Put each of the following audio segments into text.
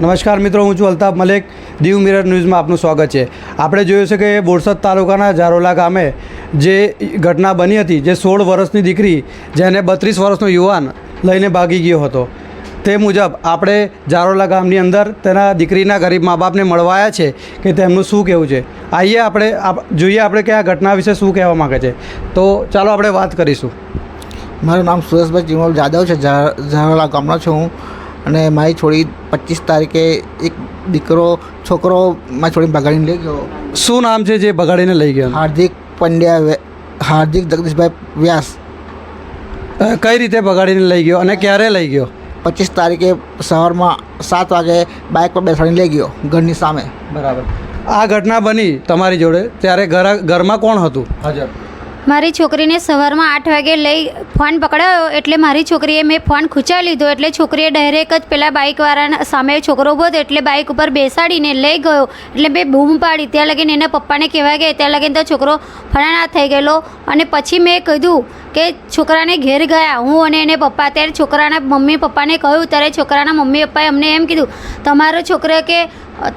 નમસ્કાર મિત્રો, હું છું અલ્તાફ મલેક. દીવ મિરર ન્યૂઝમાં આપનું સ્વાગત છે. આપણે જોયું છે કે બોરસદ તાલુકાના જારોલા ગામે જે ઘટના બની હતી, જે સોળ વર્ષની દીકરી, જેને બત્રીસ વર્ષનો યુવાન લઈને ભાગી ગયો હતો, તે મુજબ આપણે જારોલા ગામની અંદર તેના દીકરીના ગરીબ મા બાપને મળવાયા છે કે તેમનું શું કહેવું છે? આઈએ આપણે, આપ- જોઈએ આપણે કે આ ઘટના વિશે શું કહેવા માગે છે. તો ચાલો આપણે વાત કરીશું. મારું નામ સુરેશભાઈ ચિમોલ જાદવ છે. જારોલા ઝારોલા ગામનો છું હું. અને મારી છોડી પચીસ તારીખે એક દીકરો છોકરો મારી છોડી બગાડીને લઈ ગયો. શું નામ છે જે બગાડીને લઈ ગયો? હાર્દિક પંડ્યા હાર્દિક જગદીશભાઈ વ્યાસ. કઈ રીતે બગાડીને લઈ ગયો અને ક્યારે લઈ ગયો? પચીસ તારીખે સવારમાં સાત વાગે બાઇક પર બેસાડીને લઈ ગયો ઘરની સામે. બરાબર. આ ઘટના બની તમારી જોડે ત્યારે ઘર ઘરમાં કોણ હતું? હાજર. મારી છોકરીને સવારમાં આઠ વાગે લઈ ફોન પકડાયો એટલે મારી છોકરીએ મેં ફોન ખૂંચાવી લીધો એટલે છોકરીએ ડાયરેક્ટ જ પેલા બાઇકવાળાના સામે છોકરો ઊભો હતો એટલે બાઇક ઉપર બેસાડીને લઈ ગયો. એટલે મેં બૂમ પાડી. ત્યાં લગીને એના પપ્પાને કહેવા ગયા. ત્યાં લગીને તો છોકરો ફણાના થઈ ગયેલો. અને પછી મેં કીધું કે છોકરાને ઘેર ગયા. હું અને એને પપ્પા ત્યારે છોકરાના મમ્મી પપ્પાને કહ્યું. ત્યારે છોકરાના મમ્મી પપ્પાએ અમને એમ કીધું, તમારો છોકરો કે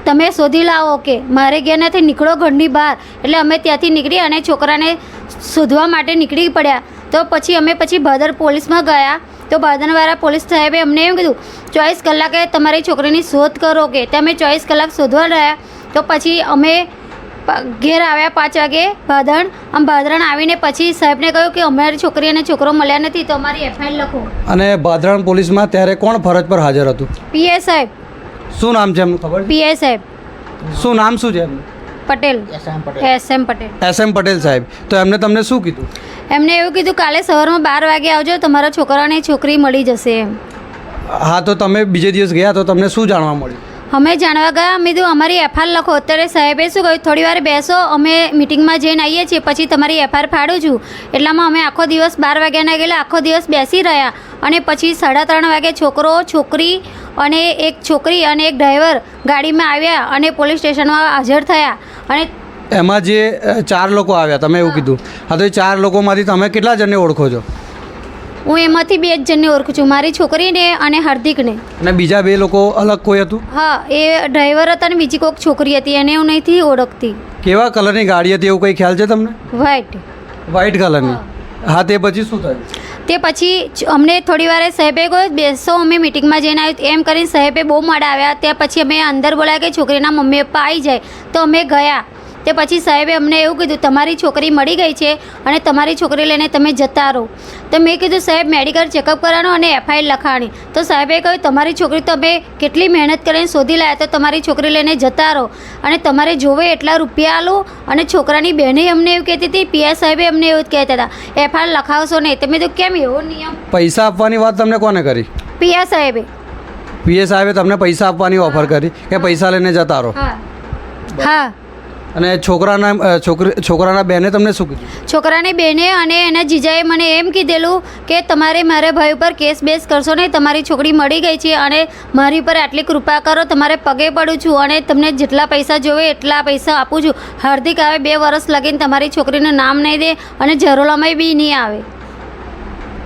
તમે શોધી લાવો કે મારે ઘેર નથી નીકળો ઘરની બહાર. એટલે અમે ત્યાંથી નીકળી અને છોકરાને શોધવા માટે નીકળી પડ્યા. તો પછી અમે પછી ભાદર પોલીસમાં ગયા. તો ભાદરવાળા પોલીસ સાહેબે અમને એમ કીધું ચોવીસ કલાકે તમારી છોકરીની શોધ કરો કે. તમે ચોવીસ કલાક શોધવા રહ્યા. તો પછી અમે ઘેર આવ્યા પાંચ વાગે ભાદણ આમ ભાદરણ આવીને પછી સાહેબને કહ્યું કે અમારી છોકરી અને છોકરો મળ્યા નથી તો અમારી એફઆઈઆર લખો. અને ભાદરણ પોલીસમાં ત્યારે કોણ ફરજ પર હાજર હતું? પીએ સાહેબ. શું નામ છે એમનું ખબર પીએ સાહેબ. શું નામ શું છે એમનું? Patel. S M Patel. S M Patel. સાહેબ. તો એમને તમને શું કીધું? એમને એવું કીધું કાલે સવારમાં બાર વાગે આવજો તમારા છોકરાને છોકરી મળી જશે. એમ. હા તો તમે બીજે દિવસ ગયા તો તમને શું જાણવા મળ્યું? અમે જાણવા ગયા અમે કીધું અમારી એફઆર લખો. અત્યારે સાહેબે શું કહ્યું થોડી વાર બેસો અમે મિટિંગમાં જઈને આવીએ છીએ પછી તમારી એફઆર ફાડું છું. એટલામાં અમે આખો દિવસ બાર વાગ્યાના ગયેલા આખો દિવસ બેસી રહ્યા. અને પછી સાડા ત્રણ વાગે છોકરો છોકરી અને એક છોકરી અને એક ડ્રાઈવર ગાડીમાં આવ્યા અને પોલીસ સ્ટેશનમાં હાજર થયા અને એમાં જે ચાર લોકો આવ્યા તમે એવું કીધું. હા તો એ ચાર લોકોમાંથી તમે કેટલા જણને ઓળખો છો? હું એમાંથી બે જ જણને ઓળખું છું. મારી છોકરીને અને હાર્દિકને. અને બીજા બે લોકો અલગ કોઈ હતું? હા એ ડ્રાઈવર હતા અને બીજી કોઈક છોકરી હતી એને હું નહીંથી ઓળખતી. કેવા કલરની ગાડી હતી એવું કંઈ ખ્યાલ છે તમને? વ્હાઈટ વ્હાઇટ કલરની. હા તે પછી શું થયું? તે પછી અમને થોડી વારે સાહેબે કહ્યું, બેસો, અમે મિટિંગમાં જઈને આવ્યું. એમ કરીને સાહેબે બહુ મોડા આવ્યા. ત્યાં પછી અમે અંદર બોલાવ્યા કે છોકરીના મમ્મી પપ્પા આવી જાય. તો અમે ગયા. તે પછી સાહેબે અમને એવું કીધું, તમારી છોકરી મળી ગઈ છે અને તમારી છોકરી લઈને તમે જતા રહો. તો મેં કીધું સાહેબ મેડિકલ ચેકઅપ કરાવવાનું અને એફઆઈઆર લખાણી તો સાહેબે કહ્યું તમારી છોકરી તમે કેટલી મહેનત કરીને શોધી લાયા તો તમારી છોકરી લઈને જતા રહો. અને તમારે જોવે એટલા રૂપિયા આલો અને છોકરાની બહેને અમને એવું કહેતી હતી પીએસ સાહેબે અમને એવું જ કહેતા હતા એફઆઈઆર લખાવશો નહીં. તમે તો કેમ એવો નિયમ? પૈસા આપવાની વાત તમને કોને કરી? પીએસ સાહેબે. પીએ સાહેબે તમને પૈસા આપવાની ઓફર કરી કે પૈસા લઈને જતા રહો. હા. હા. અને છોકરાના છોકરી છોકરાના બેને તમને શું કીધું? છોકરાની બેને અને એના જીજાએ મને એમ કીધેલું કે તમારે મારા ભાઈ ઉપર કેસ બેસ કરશો નહીં તમારી છોકરી મળી ગઈ છે અને મારી ઉપર આટલી કૃપા કરો તમારે પગે પડું છું અને તમને જેટલા પૈસા જોવે એટલા પૈસા આપું છું. હાર્દિક આવે બે વર્ષ લગીને તમારી છોકરીનું નામ નહીં દે અને ઝરોલામાં બી નહીં આવે.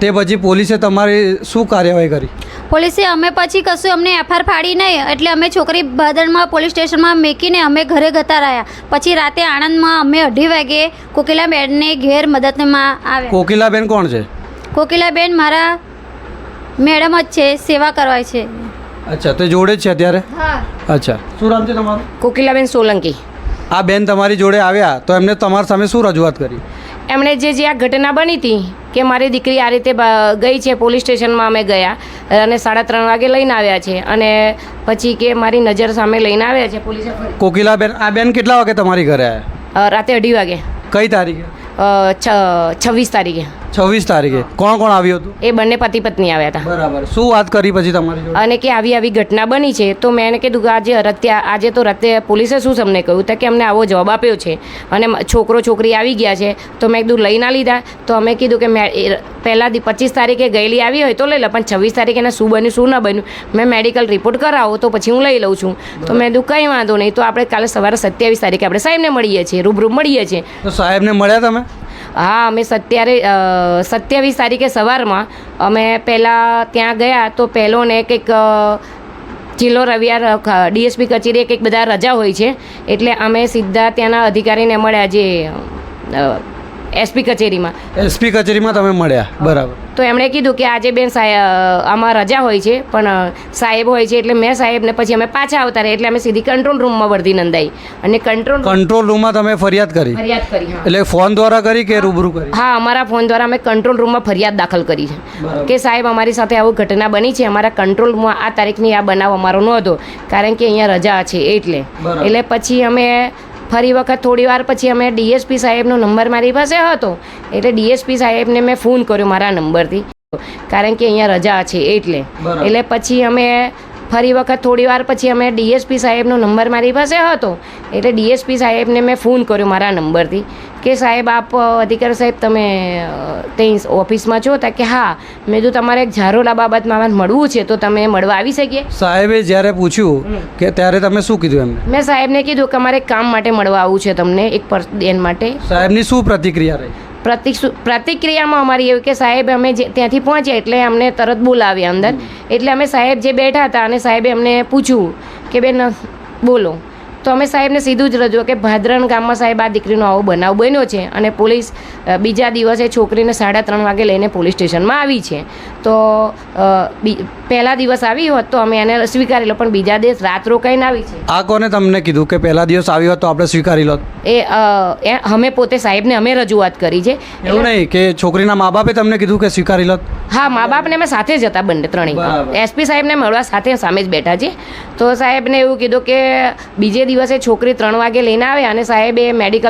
તે પછી પોલીસે તમારી શું કાર્યવાહી કરી? પોલીસે અમે પછી કશું અમને એફઆર ફાડી નહીં એટલે અમે છોકરી ભાદરમાં પોલીસ સ્ટેશનમાં મેકીને અમે ઘરે જતા રહ્યા. પછી રાતે આણંદમાં અમે અઢી વાગે કોકિલાબેનને ઘેર મદદમાં આવ્યા. કોકિલાબેન કોણ છે? કોકિલાબેન મારા મેડમ જ છે સેવા કરવાય છે. અચ્છા તે જોડે જ છે અત્યારે? હા. અચ્છા. શું નામ છે તમારું? કોકિલાબેન સોલંકી. આ બેન તમારી જોડે આવ્યા તો એમને તમારા સામે શું રજૂઆત કરી? એમણે જે જે આ ઘટના બની હતી કે મારી દીકરી આ રીતે ગઈ છે પોલીસ સ્ટેશનમાં અમે ગયા અને સાડા ત્રણ વાગે લઈને આવ્યા છે અને પછી કે મારી નજર સામે લઈને આવ્યા છે પોલીસે કોકિલાબેન આ બેન કેટલા વાગે તમારી ઘરે આવ્યા રાતે અઢી વાગે. કઈ તારીખે? છવ્વીસ તારીખે. છવ્વીસ તારીખે. કોણ કોણ આવ્યું હતું? એ બંને પતિ પત્ની આવ્યા હતા. બરાબર. શું વાત કરી પછી તમારી જોડે? અને કે આવી આવી ઘટના બની છે તો મેં એને કીધું કે આજે રત્યા આજે તો રતે પોલીસે શું તમને કહ્યું? તો કે અમને આવો જવાબ આપ્યો છે. અને છોકરો છોકરી આવી ગયા છે તો મેં કીધું લઈ ના લીધા. તો અમે કીધું કે મેં પહેલાં પચીસ તારીખે ગયેલી આવી હોય તો લઈ લે પણ છવ્વીસ તારીખે એને શું બન્યું શું ના બન્યું? મેં મેડિકલ રિપોર્ટ કરાવો તો પછી હું લઈ લઉં છું. તો મેં કીધું કંઈ વાંધો નહીં તો આપણે કાલે સવારે સત્યાવીસ તારીખે આપણે સાહેબને મળીએ છીએ રૂબરૂ મળીએ છીએ. તો સાહેબને મળ્યા તમે? હા, અમે સત્યારે સત્યાવીસ તારીખે સવારમાં અમે પહેલાં ત્યાં ગયા તો પહેલો ને કંઈક જિલ્લો રવિવાર ડીએસપી કચેરીએ કંઈક બધા રજા હોય છે. એટલે અમે સીધા ત્યાંના અધિકારીને મળ્યા જે એસપી કચેરીમાં. એસપી કચેરીમાં તમે મળ્યા બરાબર. તો એમણે કીધું કે આજે બેન સાહેબ આમાં રજા હોય છે પણ સાહેબ હોય છે એટલે મેં સાહેબને પછી અમે પાછા આવતા રહ્યા એટલે અમે સીધી કંટ્રોલ રૂમમાં વર્ધી નંદાઈ. અને કંટ્રોલ કંટ્રોલ રૂમમાં તમે ફરિયાદ કરી? ફરિયાદ કરી એટલે ફોન દ્વારા કરી કે રૂબરૂ કરી? હા અમારા ફોન દ્વારા અમે કંટ્રોલ રૂમમાં ફરિયાદ દાખલ કરી છે. કે સાહેબ અમારી સાથે આવું ઘટના બની છે અમારા કંટ્રોલ રૂમમાં આ તારીખની આ બનાવ અમારો નહોતો કારણ કે અહીંયા રજા છે એટલે. એટલે પછી અમે ફરી વખત થોડી વાર પછી અમે ડીએસપી સાહેબનો નંબર મારી પાસે હતો. એટલે ડીએસપી સાહેબને મેં ફોન કર્યો મારા નંબરથી. કારણ કે અહીંયા રજા છે એટલે. એટલે પછી અમે ફરી વખત થોડી વાર પછી અમે ડીએસપી સાહેબનો નંબર મારી પાસે હતો. એટલે ડીએસપી સાહેબને મેં ફોન કર્યો મારા નંબરથી કે સાહેબ આપ અધિકાર સાહેબ તમે તે ઓફિસમાં છો? તા કે હા મેં જો તમારે એક ઝારોલા બાબતમાં મળવું છે તો તમે મળવા આવી શકીએ? સાહેબે જ્યારે પૂછ્યું કે ત્યારે તમે શું કીધું એમને? મેં સાહેબને કીધું કે મારે કામ માટે મળવા આવવું છે તમને એક પર બેન માટે. સાહેબની શું પ્રતિક્રિયા રહી? પ્રતિક્રિયામાં અમારી એવું કે સાહેબ અમે જે ત્યાંથી પહોંચ્યા એટલે અમને તરત બોલાવ્યા અંદર. એટલે અમે સાહેબ જે બેઠા હતા અને સાહેબે અમને પૂછ્યું કે બેન બોલો. તો અમે સાહેબને સીધું જ રજૂ કે ભાદરણ ગામમાં સાહેબ આ દીકરીનો આવો બનાવ બન્યો છે અને પોલીસ બીજા દિવસે છોકરીને સાડા ત્રણ વાગે લઈને પોલીસ સ્ટેશનમાં આવી છે. તો પહેલા દિવસ આવી હોત તો અમે એને સ્વીકારી લો પણ બીજા દિવસ રાત રોકાઈને આવી છે. આ કોને તમને કીધું કે પહેલા દિવસ આવ્યો હોત તો આપણે સ્વીકારી લો એ અમે પોતે સાહેબને અમે રજૂઆત કરી છે. એવું નહીં કે છોકરીના મા બાપે તમને કીધું કે સ્વીકારી લો હા મા બાપને અમે સાથે જ હતા બંને ત્રણેય. એસપી સાહેબને મળવા સાથે સામે જ બેઠા છે તો સાહેબને એવું કીધું કે બીજે દિવસે છોકરી ત્રણ વાગે લઈને આવે અને સાહેબે મેડિકલ